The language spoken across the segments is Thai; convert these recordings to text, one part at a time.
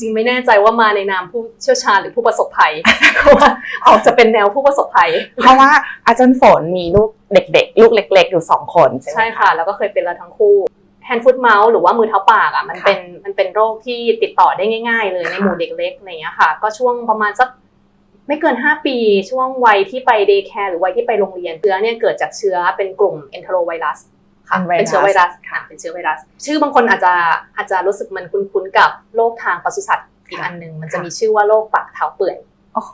จริงไม่แน่ใจว่ามาในนามผู้เชี่ยวชาญหรือผู้ประสบภัยเพราะว่าออกจะเป็นแนวผู้ประสบภัย เพราะว่าอาจารย์ฝนมีลูกเด็ก ๆ ลูกเล็ก ๆ อยู่สองคนใช่ไหมใช่ค่ะ แล้วก็เคยเป็นแล้วทั้งคู่แฮนด์ฟุตเมาส์หรือว่ามือเท้าปากอะมันค่ะเป็นมันเป็นโรคที่ติดต่อได้ง่าย ๆ เลยในค่ะหมู่เด็กเล็กอะไรอย่างเงี้ยค่ะ ก็ช่วงประมาณสักไม่เกิน 5 ปีช่วงวัยที่ไปเดย์แคร์หรือวัยที่ไปโรงเรียนเชื้อเนี่ยเกิดจากเชื้อเป็นกลุ่ม enterovirus ค่ะเป็นไวรัส เป็นเชื้อไวรัสค่ะเป็นเชื้อไวรัส ชื่อบางคนอาจจะอาจจะรู้สึกมันคุ้นๆกับโรคทางปศุสัตว์อีกค่ะอันหนึ่งมันจะค่ะมีชื่อว่าโรคปากเท้าเปื่อยอ๋อ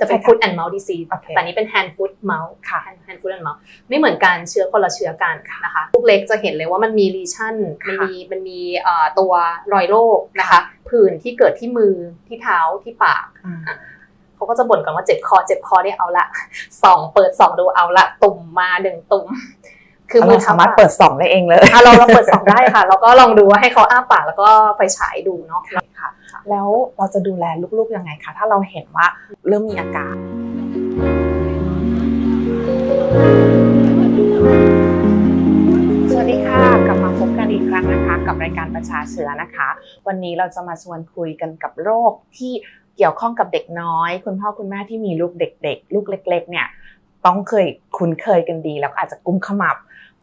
จะเป็นใช่ค่ะ foot and mouth disease โอเคแต่นี้เป็น hand foot mouth ค่ะ hand hand foot and mouth ไม่เหมือนกันเชื้อคนละเชื้อกันนะคะลูกเล็กจะเห็นเลยว่ามันมีรีชั่นค่ะมันมีมันมีเอ่อตัวรอยโรคนะคะผื่นที่เกิดที่มือที่เท้าที่ปากอ่าเขาก็จะบ่นกันว่าเจ็บคอเจ็บคอเนี่ยเอาละสองเปิดสองดูเอาละตุ่มมาหนึ่งตุ่ม คือมือเราเท้าสามารถปกเปิดสองได้เองเลยอะเราเราเปิดสองได้ค่ะ แล้วก็ลองดูว่าให้เขาอ้าปากแล้วก็ไฟฉายดูเนาะค่ะ แล้วเราจะดูแลลูกๆยังไงคะถ้าเราเห็นว่าเริ่มมีอาการสวัสดีค่ะกลับมาพบกันอีกครั้งนะคะ กับรายการประชาเชื้อนะคะ วันนี้เราจะมาชวนคุยกันกับโรคที่เกี่ยวข้องกับเด็กน้อย คุณพ่อคุณแม่ที่มีลูกเด็ก ๆ ลูกเล็ก ๆ เนี่ยต้องเคยคุ้นเคยกันดีแล้วก็อาจจะกุมขมับ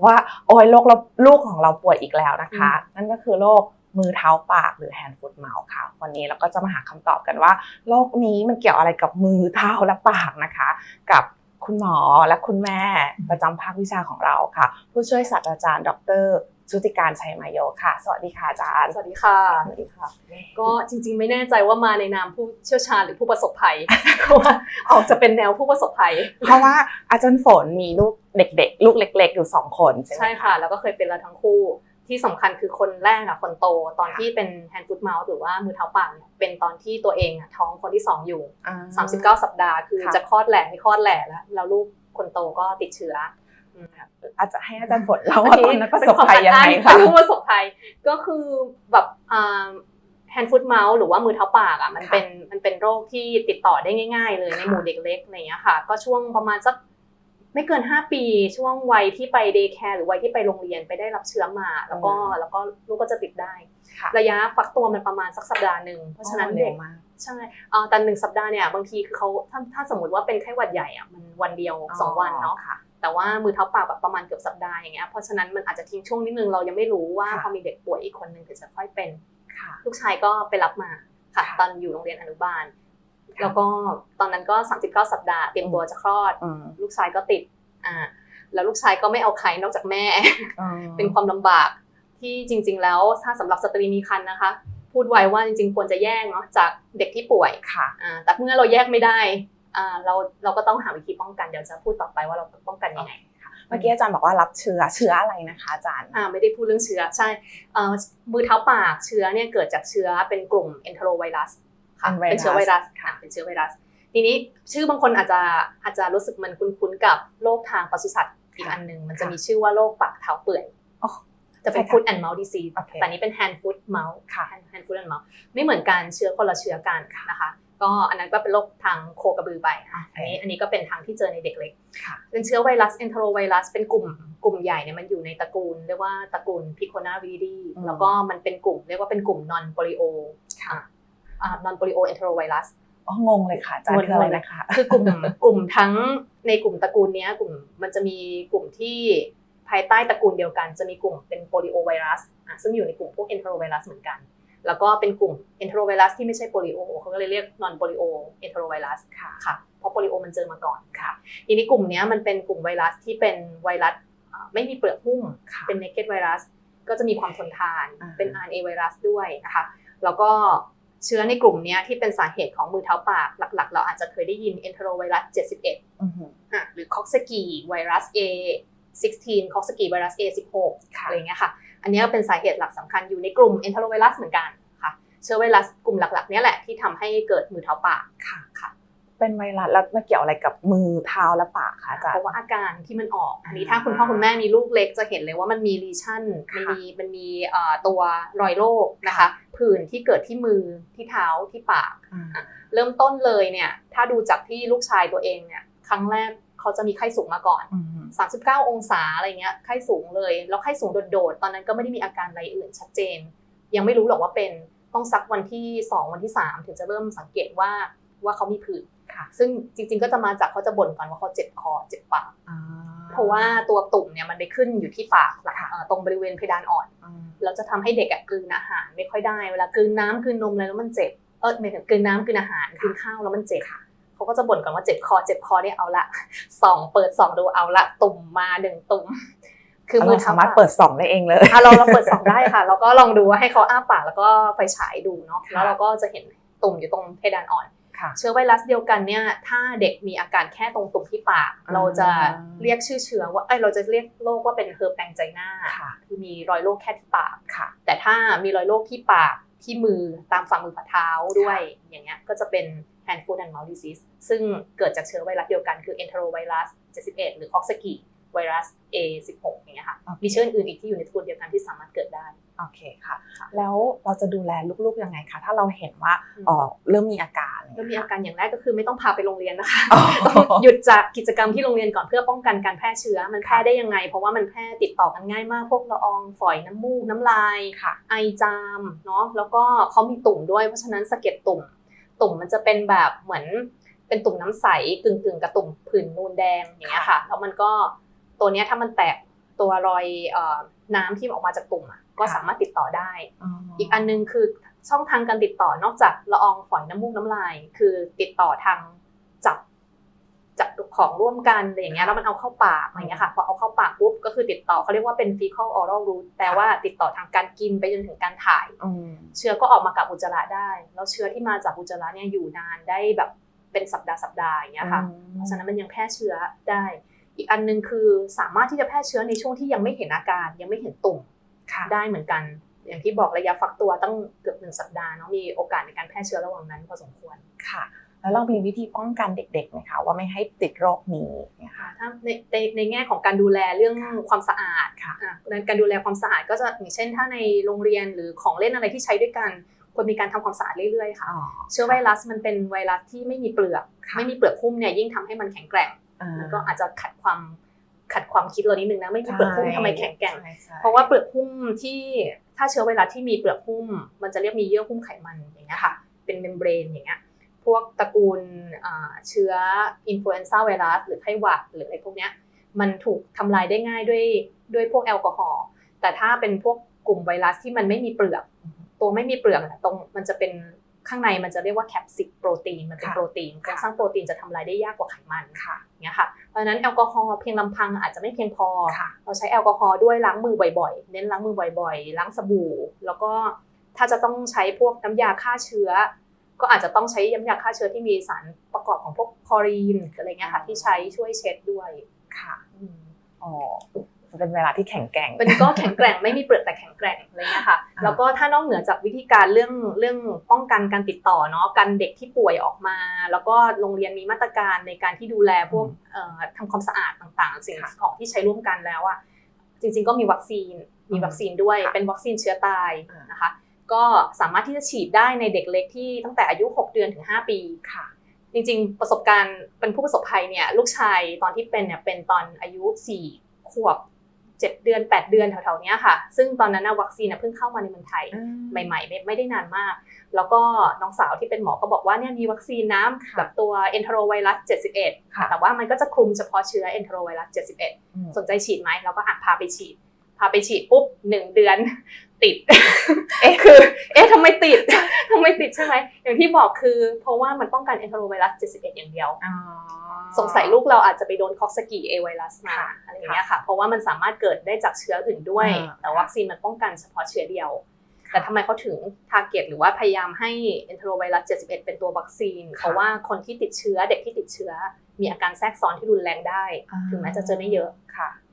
ว่าโอ้ยโรคเราลูกของเราป่วยอีกแล้วนะคะ นั่นก็คือโรคมือเท้าปากหรือ hand foot mouth ค่ะ วันนี้เราก็จะมาหาคำตอบกันว่าโรคนี้มันเกี่ยวอะไรกับมือเท้าและปากนะคะ กับคุณหมอและคุณแม่ประจำภาควิชาของเราค่ะ ผู้ช่วยศาสตราจารย์ ดร ชุติการชัยมาโยค่ะ สวัสดีค่ะอาจารย์ สวัสดีค่ะ สวัสดีค่ะ ก็จริงๆไม่แน่ใจว่ามาในนามผู้เชี่ยวชาญหรือผู้ประสบภัยเพราะว่าออกจะเป็นแนวผู้ประสบภัย เพราะว่าอาจารย์ฝนมีลูกเด็ก ๆ ลูกเล็ก ๆ อยู่สองคนใช่ไหมใช่ค่ะ แล้วก็เคยเป็นแล้วทั้งคู่ที่สำคัญคือคนแรกอะคนโตตอนค่ะที่เป็นแฮนด์ฟุตเมาส์หรือว่ามือเท้าปากเนี่ยเป็นตอนที่ตัวเองอะท้องคนที่สองอยู่อ่า39 สัปดาห์คือค่ะจะคลอดแหล่ไม่คลอดแหล่แล้วแล้วลูกคนโตก็ติดเชื้อ อืมอาจจะให้อาจารย์ฝนเล่าว่าตอนนั้นประสบภัยยังไงเป็คะนผู้ประสบภัยก็คือแบบแฮนด์ฟุตเมาส์หรือว่ามือเท้าปากอะมันค่ะเป็นมันเป็นโรคที่ติดต่อได้ง่าย ๆ เลยในค่ะหมู่เด็กเล็กอะไรอย่างเงี้ยค่ะ ก็ช่วงประมาณสักไม่เกิน 5 ปีช่วงวัยที่ไปเดย์แคร์หรือวัยที่ไปโรงเรียนไปได้รับเชื้อมา แล้วก็แล้วก็ลูกก็จะติดได้ค่ะระยะฟักตัวมันประมาณสักสัปดาห์หนึ่งเพราะฉะนั้นเร็เด็วกมากใช่เอ่อแต่หนึ่งสัปดาห์เนี่ยบางทีคือเขาถ้าถ้าสมมติว่าเป็นไข้หวัดใหญ่อะมันวันเดียวสองวันเนาะค่ะ แต่ว่ามือเท้าปากแบบประมาณเกือบสัปดาห์อย่างเงี้ยเพราะฉะนั้นมันอาจจะทิ้งช่วงนิดนึงเรายังไม่รู้ว่าค่ะพอมีเด็กป่วยอีกคนนึงถึงจะค่อยเป็นค่ะลูกชายก็ไปรับมาค่ะค่ะตอนอยู่โรงเรียนอนุบาลค่ะแล้วก็ตอนนั้นก็ 39 สัปดาห์เตรียมตัวจะคลอดอืมลูกชายก็ติดอ่าแล้วลูกชายก็ไม่เอาใครนอกจากแม่อืมเป็นความลำบากที่จริง ๆ แล้วถ้าสำหรับสตรีมีครรภ์นะคะ พูดไว้ว่าจริง ๆ ควรจะแยกเนาะจากเด็กที่ป่วยค่ะอ่าแต่เมื่อเราแยกไม่ได้อ่า เราเราก็ต้องหาวิธีป้องกันเดี๋ยวจะพูดต่อไปว่าเราป้องกันยังไงเมื่อกี้อาจารย์บอกว่ารับเชื้อเชื้ออะไรนะคะอาจารย์อ่าไม่ได้พูดเรื่องเชื้อใช่เอ่อมือเท้าปากเชื้อเนี่ยเกิดจากเชื้อเป็นกลุ่ม enterovirus ค่ะเป็นไวรัสเป็นเชื้อไวรัสค่ะเป็นเชื้อไวรัส ทีนี้ชื่อบางคนอาจจะอาจจะรู้สึกมันคุ้นๆกับโรคทางปศุสัตว์อีกอันหนึ่งมันจะมีชื่อว่าโรคปากเท้าเปื่อยอ๋อจะเป็นใช่ค่ะ foot and mouth disease โอเคแต่นี้เป็น hand foot mouth ค่ะ hand hand foot and mouth ไม่เหมือนกันเชื้อคนละเชื้อกันนะคะ ก็อันนั้นก็เป็นโรคทางโคกระบือไปค่ะอันนี้อันนี้ก็เป็นทางที่เจอในเด็กเล็กค่ะเป็นเชื้อไวรัส enterovirus เป็นกลุ่มกลุ่มใหญ่เนี่ยมันอยู่ในตระกูล เรียกว่าตระกูล picornaviridae อืมแล้วก็มันเป็นกลุ่ม เรียกว่าเป็นกลุ่ม non polio ค่ะอ่า non polio enterovirus อ๋องงเลยค่ะอาจารย์คืออะไรนะคะคือกลุ่มกลุ่มทั้งในกลุ่มตระกูลเนี้ยกลุ่มมันจะมีกลุ่มที่ภายใต้ตระกูลเดียวกัน จะมีกลุ่มเป็นโปลิโอไวรัสอะซึ่งอยู่ในกลุ่มพวก enterovirus เหมือนกัน แล้วก็เป็นกลุ่ม enterovirus ที่ไม่ใช่โปลิโอเขาก็เลยเรียก non polio enterovirus ค่ะค่ะเพราะโปลิโอมันเจอมาก่อนค่ะ ทีนี้กลุ่มเนี้ยมันเป็นกลุ่มไวรัสที่เป็นไวรัสอ่าไม่มีเปลือกหุ้มค่ะเป็น naked virus ก็จะมีความทนทานอ่าเป็น RNA ไวรัสด้วยนะคะแล้วก็เชื้อในกลุ่มเนี้ยที่เป็นสาเหตุของมือเท้าปากหลัก ๆ เราอาจจะเคยได้ยิน enterovirus 71อือหืออะหรือ Coxsackie ไวรัส A 16 Coxsackie ไวรัส A 16ค่ะอะไรเงี้ยค่ะ อันเนี้ยเป็นสาเหตุหลักสำคัญอยู่ในกลุ่ม enterovirus เหมือนกันค่ะ เชื้อไวรัสกลุ่มหลักๆเนี้ยแหละที่ทำให้เกิดมือเท้าปากค่ะค่ะ เป็นไวรัสแล้วมาเกี่ยวอะไรกับมือเท้าและปากคะอาจารเพย์ราะว่าอาการที่มันออก อันนี้อ่าถ้าคุณพ่อคุณแม่มีลูกเล็กจะเห็นเลยว่ามันมีรีชั่นค่ะมันมีมันมีเอ่อตัวรอยโรคนะคะค่ะผื่นที่เกิดที่มือที่เท้าที่ปากอ่าเริ่มต้นเลยเนี่ยถ้าดูจากที่ลูกชายตัวเองเนี่ยครั้งแรก เขาจะมีไข้สูงมาก่อนอือหือ39 องศาอะไรเงี้ยไข้สูงเลย แล้วไข้สูงโดดๆ ตอนนั้นก็ไม่ได้มีอาการอะไรอื่นชัดเจน ยังไม่รู้หรอกว่าเป็นพต้องซักวันที่ 2 วันที่ 3 ถึงจะเริ่มสังเกตว่าว่าเขามีผื่นค่ะซึ่งจริง ๆ ก็จะมาจากเขาจะบ่นก่อนว่าเขาเจ็บคอเจ็บปากอ่าเพราะว่าตัวตุ่มเนี่ยมันไปขึ้นอยู่ที่ปากหลังค่ะเอ่อตรงบริเวณเพดานอ่อนอืมแล้วจะทำให้เด็กอะกลืนอาหารไม่ค่อยได้ เวลากลืนน้ำกลืนนมอะไรแล้วมันเจ็บ เออไม่ถึงกลืนน้ำกลืนอาหารกลืนข้าวแล้วมันเจ็บ เขาก็จะบ่นก่อนว่าเจ็บคอ เจ็บคอเนี่ยเอาละส่องเปิดส่องดูเอาละ ตุ่มมาหนึ่งตุ่มคือมือเราเท้าสามารถเปิดส่องได้เองเลยอะเราเราเปิดส่องได้ค่ะ แล้วก็ลองดูว่าให้เขาอ้าปากแล้วก็ไฟฉายดูเนาะค่ะแล้วเราก็จะเห็นตุ่มอยู่ตรงเพดานอ่อนค่ะเชื้อไวรัสเดียวกันเนี่ย ถ้าเด็กมีอาการแค่ตรงตุ่มที่ปากอ่าเราจะเรียกชื่อเชื้อว่าเอ้ยเราจะเรียกโรคว่าเป็นเฮอร์แปงไจนาค่ะคือมีรอยโรคแค่ที่ปากค่ะแต่ถ้ามีรอยโรคที่ปากที่มือตามฝ่ามือฝ่าเท้าด้วยอย่างเงี้ยก็จะเป็น hand foot and mouth disease ซึ่งเกิดจากเชื้อไวรัสเดียวกันคือ enterovirus 71 หรือ Coxsackie ไวรัส A16 อย่างเงี้ยค่ะโอเคมีเชื้ออื่นอีกที่อยู่ในตระกูลเดียวกันที่สามารถเกิดได้ โอเคค่ะค่ะแล้วเราจะดูแลลูกๆยังไงคะ ถ้าเราเห็นว่าอืมเออเริ่มมีอาการเริ่มมีอาการอย่างแรกก็คือไม่ต้องพาไปโรงเรียนนะคะอ๋อต้องหยุดจากกิจกรรมที่โรงเรียนก่อนเพื่อป้องกันการแพร่เชื้อ มันแพร่ได้ยังไง เพราะว่ามันแพร่ติดต่อกันง่ายมาก พวกละอองฝอยน้ำมูกน้ำลายค่ะไอจามเนาะ แล้วก็เขามีตุ่มด้วย เพราะฉะนั้นสะเก็ดตุ่ม ตุ่มมันจะเป็นแบบเหมือนเป็นตุ่มน้ำใสกึ่งกึ่งๆกับตุ่มผื่นนูนแดงอย่างเงี้ยค่ะแล้วมันก็ตัวเนี้ยถ้ามันแตกตัวรอยเอ่อน้ำที่ออกมาจากตุ่มอะก็ค่ะสามารถติดต่อได้อ๋ออีกอันนึงคือช่องทางการติดต่อนอกจากละอองฝอยน้ำมูกน้ำลาย คือติดต่อทางจับจับ ของร่วมกันอะไรอย่างเงี้ยแล้วมันเอาเข้าปากอะไรอย่างเงี้ยค่ะพอเอาเข้าปากปุ๊บก็คือติดต่อเขาเรียกว่าเป็น fecal oral route แปลว่าติดต่อทางการกินไปจนถึงการถ่ายอืมเชื้อก็ออกมากับอุจจาระได้ แล้วเชื้อที่มาจากอุจจาระเนี่ยอยู่นานได้แบบเป็นสัปดาห์สัปดาห์อย่างเงี้ยค่ะเพราะฉะนั้นมันยังแพร่เชื้อได้ อีกอันนึงคือสามารถที่จะแพร่เชื้อในช่วงที่ยังไม่เห็นอาการ ยังไม่เห็นตุ่มค่ะได้เหมือนกันอย่างที่บอกระยะฟักตัวตั้งเกือบหนึ่งสัปดาห์เนาะมีโอกาสในการแพร่เชื้อระหว่างนั้นพอสมควรค่ะ แล้วเรามีวิธีป้องกันเด็กๆไหมคะว่าไม่ให้ติดโรคนี้เนี่ยค่ะถ้าในในในแง่ของการดูแลเรื่องความสะอาดค่ะอะในการดูแลความสะอาดก็จะอย่างเช่น ถ้าในโรงเรียนหรือของเล่นอะไรที่ใช้ด้วยกันควรมีการทำความสะอาดเรื่อยๆค่ะอ๋อเชื้อไวรัสมันเป็นไวรัสที่ไม่มีเปลือกค่ะไม่มีเปลือกหุ้มเนี่ยยิ่งทำให้มันแข็งแกร่งอ่ามันก็อาจจะขัดความขัดความคิดเรานิดนึงนะไม่มีเปลือกหุ้มทำไมแข็งแกร่งใช่ใช่เพราะว่าเปลือกหุ้มที่ถ้าเชื้อไวรัสที่มีเปลือกหุ้ม มันจะเรียกมีเยื่อหุ้มไขมันอย่างเงี้ยค่ะ เป็นเมมเบรนอย่างเงี้ย พวกตระกูลอ่าเชื้ออินฟลูเอนซ่าไวรัสหรือไข้หวัดหรืออะไรพวกเนี้ยมันถูกทำลายได้ง่ายด้วยด้วยพวกแอลกอฮอล์แต่ถ้าเป็นพวกกลุ่มไวรัสที่มันไม่มีเปลือก ตัวไม่มีเปลือกอะตรงมันจะเป็นข้างในมันจะเรียกว่าแคปซิกโปรตีนมันเป็นค่ะโปรตีนโครงสร้างโปรตีนจะทำลายได้ยากกว่าไขมันค่ะอย่างเงี้ยค่ะเพราะฉะนั้นแอลกอฮอล์เพียงลำพังอาจจะไม่เพียงพอค่ะเราใช้แอลกอฮอล์ด้วยล้างมือบ่อยๆ เน้นล้างมือบ่อยๆ ล้างสบู่ แล้วก็ถ้าจะต้องใช้พวกน้ำยาฆ่าเชื้อ ก็อาจจะต้องใช้น้ำยาฆ่าเชื้อที่มีสารประกอบของพวกคลอรีนอะไรเงี้ยค่ะที่ใช้ช่วยเช็ดด้วยค่ะอืมอ๋อมันเป็นเวลาที่แข็งแกร่งเป็นก็แข็งแกร่งไม่มีเปลือกแต่แข็งแกร่งอะไรเงี้ยค่ะอ่าแล้วก็ถ้านอกเหนือจากวิธีการเรื่องเรื่องป้องกันการติดต่อเนาะกันเด็กที่ป่วยออกมา แล้วก็โรงเรียนมีมาตรการในการที่ดูแลพวกเอ่อทำความสะอาดต่างๆ สิ่งของที่ใช้ร่วมกันแล้วอะจริงๆก็มีวัคซีนมีวัคซีนด้วยค่ะเป็นวัคซีนเชื้อตายอ่านนะคะ ก็สามารถที่จะฉีดได้ในเด็กเล็กที่ตั้งแต่อายุ 6 เดือนถึง 5 ปีค่ะ จริงๆ ประสบการณ์เป็นผู้ประสบภัยเนี่ยลูกชายตอนที่เป็นเนี่ยเป็นตอนอายุ 4 ขวบ 7 เดือน 8 เดือนแถวๆเนี้ยค่ะ ซึ่งตอนนั้นนะวัคซีนน่ะเพิ่งเข้ามาในเมืองไทยใหม่ๆไม่ไม่ได้นานมาก แล้วก็น้องสาวที่เป็นหมอก็บอกว่าเนี่ยมีวัคซีนน้ำค่ะแบบตัว enterovirus 71ค่ะแต่ว่ามันก็จะคลุมเฉพาะเชื้อ enterovirus 71อืมสนใจฉีดไหมเราก็อะพาไปฉีด พาไปฉีดปุ๊บหนึ่งเดือนติด เอ๊ะคือ เอ๊ะทำไมติดทำไมติดใช่ไหมอย่างที่บอกคือ เพราะว่ามันป้องกัน enterovirus 71 อย่างเดียวอ๋อสงสัยลูกเราอาจจะไปโดนคอกสกีเอไวรัสมาค่ะอะไรอย่างเงี้ยค่ะ เพราะว่ามันสามารถเกิดได้จากเชื้ออื่นด้วยอ่าแต่วัคซีนมันป้องกันเฉพาะเชื้อเดียว แต่ทำไมเขาถึง target หรือว่าพยายามให้ enterovirus 71 เป็นตัววัคซีน เพราะว่าคนที่ติดเชื้อเด็กที่ติดเชื้อ มีอาการแทรกซ้อนที่รุนแรงได้อ่าถึงแม้จะเจอไม่เยอะค่ะค่ะ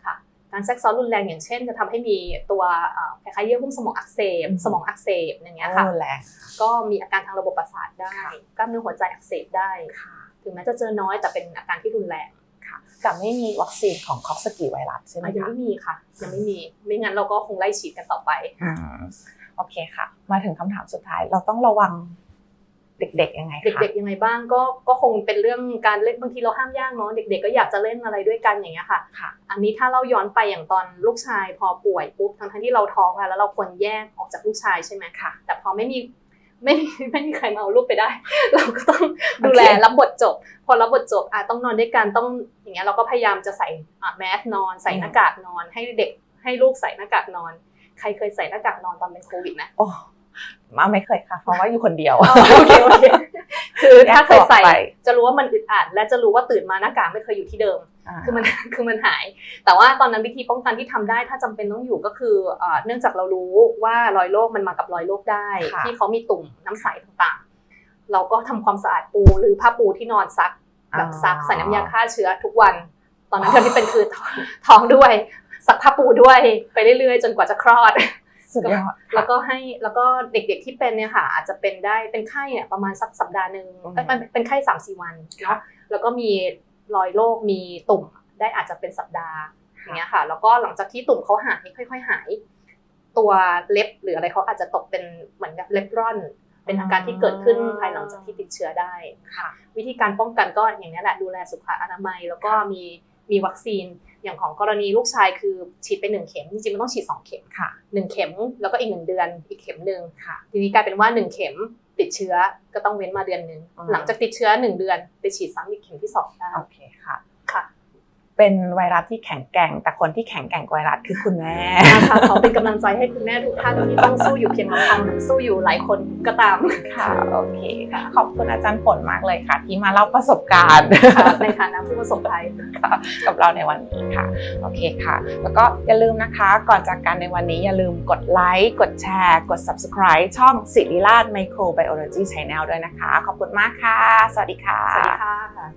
การแทรกซ้อนรุนแรงอย่างเช่น จะทำให้มีตัวเอ่อคล้ายๆเยื่อหุ้มสมองอักเสบอืมสมองอักเสบอย่างเงี้ยค่ะโอ้แรงก็มีอาการทางระบบประสาทได้ค่ะกล้ามเนื้อหัวใจอักเสบได้ค่ะถึงแม้จะเจอน้อยแต่เป็นอาการที่รุนแรงค่ะแต่ไม่มีวัคซีนของคอกสกีไวรัสใช่ไหมอะยังคะไม่มีค่ะ ยังไม่มีไม่งั้นเราก็คงไล่ฉีดกันต่อไปอืมโอเคค่ะ มาถึงคำถามสุดท้ายเราต้องระวัง เด็กๆยังไงคะเด็กๆยังไงบ้างก็ก็คงเป็นเรื่องการเล่นบางทีเราห้ามยากเนาะเด็ก ๆ ก็อยากจะเล่นอะไรด้วยกันอย่างเงี้ยค่ะค่ะอันนี้ถ้าเราย้อนไปอย่างตอนลูกชายพอป่วยปุ๊บทั้งๆที่เราท้องอะแล้วเราควรแยกออกจากลูกชายใช่ไหมค่ะ แต่พอไม่มีไม่มีไม่มีใครมาเอาลูกไปได้ เราก็ต้องดูแลโอเครับบทจบ พอรับบทจบอะต้องนอนด้วยกันต้องอย่างเงี้ยเราก็พยายามจะใส่อะแมสนอน ใส่หน้ากากนอน ให้เด็กให้ลูกใส่หน้ากากนอน ใครเคยใส่หน้ากากนอนตอนเป็นโควิดไห มโอ้มาไม่เคยค่ะ เพราะว่าอยู่คนเดียว โอเคโอเค คือถ้าเคยใส่แยกตัวออกไปจะรู้ว่ามันอึดอัดและจะรู้ว่าตื่นมาหน้ากากไม่เคยอยู่ที่เดิมอ่าคือมันคือมันหาย แต่ว่าตอนนั้นวิธีป้องกันที่ทำได้ถ้าจำเป็นต้องอยู่ก็คือเอ่อเนื่องจากเรารู้ว่ารอยโรคมันมากับรอยโรคได้ค่ะที่เขามีตุ่มน้ำใสต่างๆ เราก็ทำความสะอาดปูหรือผ้าปูที่นอนซักแบบซักใส่น้ำยาฆ่าเชื้อทุกวัน ตอนนั้นที่เป็นคือท้องท้องด้วยซักผ้าปูด้วยไปเรื่อยๆ จนกว่าจะคลอด สุดยอดแล้วก็ให้แล้วก็เด็กๆที่เป็นเนี่ยค่ะ อาจจะเป็นได้เป็นไข้เนี่ยประมาณสักสัปดาห์หนึ่งอืมเอ้ยเป็นเป็นไข้สามสี่วันค่ะเนาะแล้วก็มีรอยโรคมีตุ่มได้อาจจะเป็นสัปดาห์อย่างเงี้ยค่ะ แล้วก็หลังจากที่ตุ่มเขาหายค่อย ๆ หาย ตัวเล็บหรืออะไรเขาอาจจะตกเป็นเหมือนกับเล็บร่อน เป็นอาการที่เกิดขึ้นภายหลังจากที่ติดเชื้อได้ค่ะ วิธีการป้องกันก็อย่างนี้ยแหละดูแลสุขอนามัย แล้วก็มี มีวัคซีน อย่างของกรณีลูกชายคือฉีดไปหนึ่งเข็มจริงๆมันต้องฉีดสองเข็มค่ะหนึ่งเข็มแล้วก็อีกหนึ่งเดือนอีกเข็มหนึ่งค่ะ ทีนี้กลายเป็นว่าหนึ่งเข็มติดเชื้อก็ต้องเว้นมาเดือนหนึ่งอืมหลังจากติดเชื้อหนึ่งเดือนไปฉีดซ้ำอีกเข็มที่สองได้โอเคค่ะค่ะ เป็นไวรัสที่แข็งแกร่ง แต่คนที่แข็งแกร่งกว่าไวรัสคือคุณแม่นะคะขอเป็นกำลังใจให้คุณแม่ทุกท่านที่ต้องสู้อยู่เพียงลำพังหรือสู้อยู่หลายคนก็ตามค่ะโอเคค่ะขอบคุณอาจารย์ฝนมากเลยค่ะ ที่มาเล่าประสบการณ์ค่ะในฐานะผู้ประสบภัยค่ะกับเราในวันนี้ค่ะโอเคค่ะ แล้วก็อย่าลืมนะคะ ก่อนจากกันในวันนี้อย่าลืมกดไลค์กดแชร์ กด subscribe ช่องสิริราช Microbiology Channel ด้วยนะคะ ขอบคุณมากค่ะ สวัสดีค่ะสวัสดีค่ะ